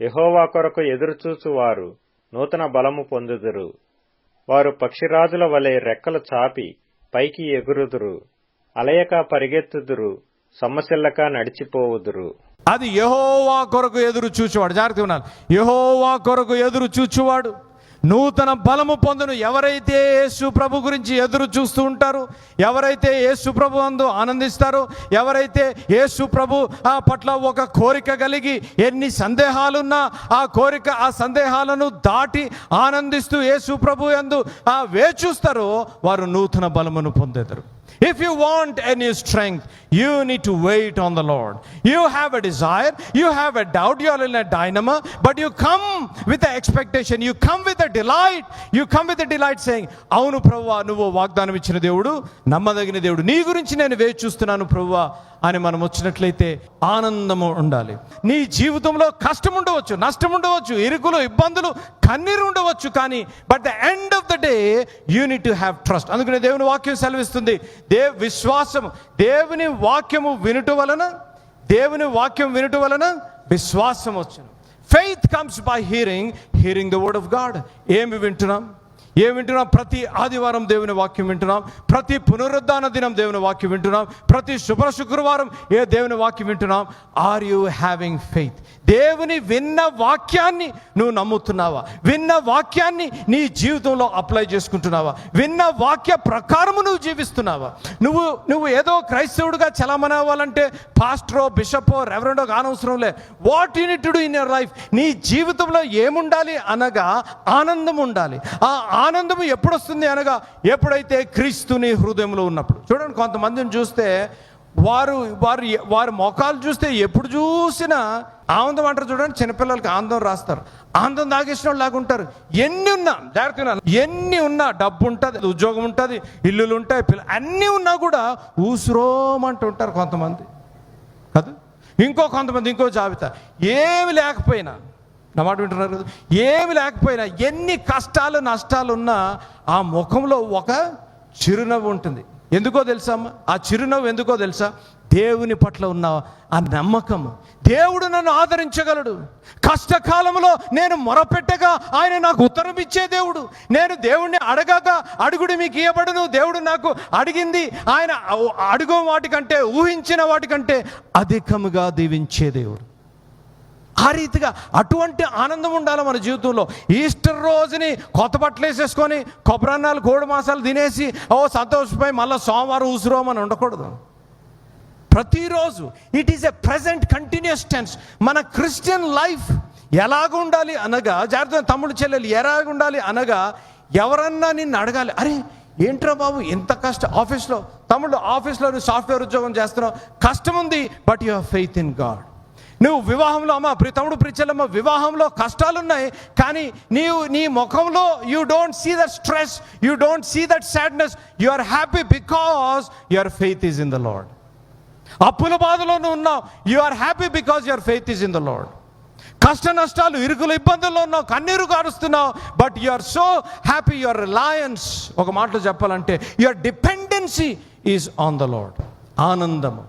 ఎహోవా కొరకు ఎదురుచూచువారు నూతన బలము పొందుదురు. వారు పక్షిరాజుల వలె రెక్కలు చాపి పైకి ఎగురుదురు. అలయక పరిగెత్తుదురు సొమ్మసిల్లక నడిచిపోవుదురు. అది యహోవా కొరకు ఎదురు చూచువాడు జాగ్రత్తగా ఉన్నాను యహోవా కొరకు ఎదురు చూచువాడు నూతన బలము పొందును. ఎవరైతే యేసు ప్రభు గురించి ఎదురు చూస్తూ ఉంటారో ఎవరైతే యేసు ప్రభు అందు ఆనందిస్తారో ఎవరైతే యేసు ప్రభు ఆ పట్ల ఒక కోరిక కలిగి ఎన్ని సందేహాలున్నా ఆ కోరిక ఆ సందేహాలను దాటి ఆనందిస్తూ యేసు ప్రభు ఎందు ఆ వేచూస్తారో వారు నూతన బలమును పొందేదరు. If you want any strength, you need to wait on the Lord. You have a desire, you have a doubt, you are in a dynamo, but you come with the expectation, you come with a delight, you come with a delight saying, అవును ప్రభువా నువ్వు వాగ్దానం ఇచ్చిన దేవుడు నమ్మదగిన దేవుడు నీ గురించి నేను వేచి చూస్తున్నాను ప్రభువా అని మనం వచ్చినట్లయితే ఆనందము ఉండాలి నీ జీవితంలో కష్టం ఉండవచ్చు నష్టం ఉండవచ్చు ఇరుకులు ఇబ్బందులు కన్నీరు ఉండవచ్చు కానీ but the end of the day you need to have trust అందుకనే దేవుని వాక్యం సెలవిస్తుంది దేవ్ విశ్వాసం దేవుని వాక్యము వినుట వలన దేవుని వాక్యం వినుట వలన విశ్వాసం వచ్చును faith comes by hearing hearing the word of God ఏమి వింటున్నాం? ఏం వింటున్నాం? ప్రతి ఆదివారం దేవుని వాక్యం వింటున్నాం. ప్రతి పునరుద్ధాన దినం దేవుని వాక్యం వింటున్నాం. ప్రతి శుభ్ర శుక్రవారం ఏ దేవుని వాక్యం వింటున్నాం? ఆర్ యూ హ్యావింగ్ ఫెయిత్ దేవుని విన్న వాక్యాన్ని నువ్వు నమ్ముతున్నావా? విన్న వాక్యాన్ని నీ జీవితంలో అప్లై చేసుకుంటున్నావా? విన్న వాక్య ప్రకారము నువ్వు జీవిస్తున్నావా? నువ్వు నువ్వు ఏదో క్రైస్తవుడిగా చలామణి అవ్వాలంటే పాస్టరో బిషపో రెవరెండో కానవసరం లే. What you need to do in your life నీ జీవితంలో ఏముండాలి అనగా ఆనందం ఉండాలి. ఆ ఆనందం ఎప్పుడు వస్తుంది అనగా ఎప్పుడైతే క్రీస్తుని హృదయంలో ఉన్నప్పుడు. చూడండి కొంతమందిని చూస్తే వారు వారు వారి మొఖాలు చూస్తే ఎప్పుడు చూసినా ఆనందం అంటారు చూడండి చిన్నపిల్లలకి ఆనందం రాస్తారు. ఆనందం తాగేసిన వాళ్ళు ఉంటారు. ఎన్ని ఉన్నా జాగ్రత్తగా ఎన్ని ఉన్నా డబ్బు ఉంటుంది ఉద్యోగం ఉంటుంది ఇల్లులు ఉంటాయి పిల్ల అన్నీ ఉన్నా కూడా ఊసురోమంటూ ఉంటారు కొంతమంది. కదా? ఇంకో కొంతమంది ఇంకో జాబితా. ఏమి లేకపోయినా నా మాట వింటున్నారు కదా ఏమి లేకపోయినా ఎన్ని కష్టాలు నష్టాలు ఉన్నా ఆ ముఖంలో ఒక చిరునవ్వు ఉంటుంది. ఎందుకో తెలుసా ఆ చిరునవ్వు ఎందుకో తెలుసా? దేవుని పట్ల ఉన్న ఆ నమ్మకం. దేవుడు నన్ను ఆదరించగలడు. కష్టకాలంలో నేను మొరపెట్టగా ఆయన నాకు ఉత్తరం ఇచ్చే దేవుడు. నేను దేవుణ్ణి అడగగా అడుగుడు మీకు ఇవ్వబడును దేవుడు నాకు అడిగింది. ఆయన అడుగు వాటికంటే ఊహించిన వాటికంటే అధికముగా దీవించే దేవుడు. ఆ రీతిగా అటువంటి ఆనందం ఉండాలి మన జీవితంలో. ఈస్టర్ రోజుని కొత్త బట్టలు వేసేసుకొని కొబ్బరన్నాలు కోడి మాసాలు తినేసి ఓ సంతోషపై మళ్ళీ సోమవారం ఉసురోమని ఉండకూడదు. ప్రతిరోజు it is a present continuous tense మన క్రిస్టియన్ లైఫ్ ఎలాగుండాలి అనగా జాగ్రత్త తమ్ముడు చెల్లెలు ఎలాగుండాలి అనగా ఎవరన్నా నిన్ను అడగాలి అరే ఏంట్రా బాబు ఎంత కష్టం ఆఫీస్లో తమ్ముడు ఆఫీస్లో నువ్వు సాఫ్ట్వేర్ ఉద్యోగం చేస్తున్నావు కష్టం ఉంది but you have faith in God నువ్వు వివాహంలో అమ్మ ప్రి తమ్ముడు ప్రిచలమ్మ వివాహంలో కష్టాలున్నాయి కానీ నీవు నీ ముఖంలో you don't see that stress you don't see that sadness you are happy because your faith is in the Lord అప్పుల బాధలో నువ్వు ఉన్నావు you are happy because your faith is in the Lord కష్ట నష్టాలు ఇరుకులు ఇబ్బందుల్లో ఉన్నావు కన్నీరు కారుస్తున్నావు but you are so happy your reliance ఒక మాటలో చెప్పాలంటే your dependency is on the Lord ఆనందము.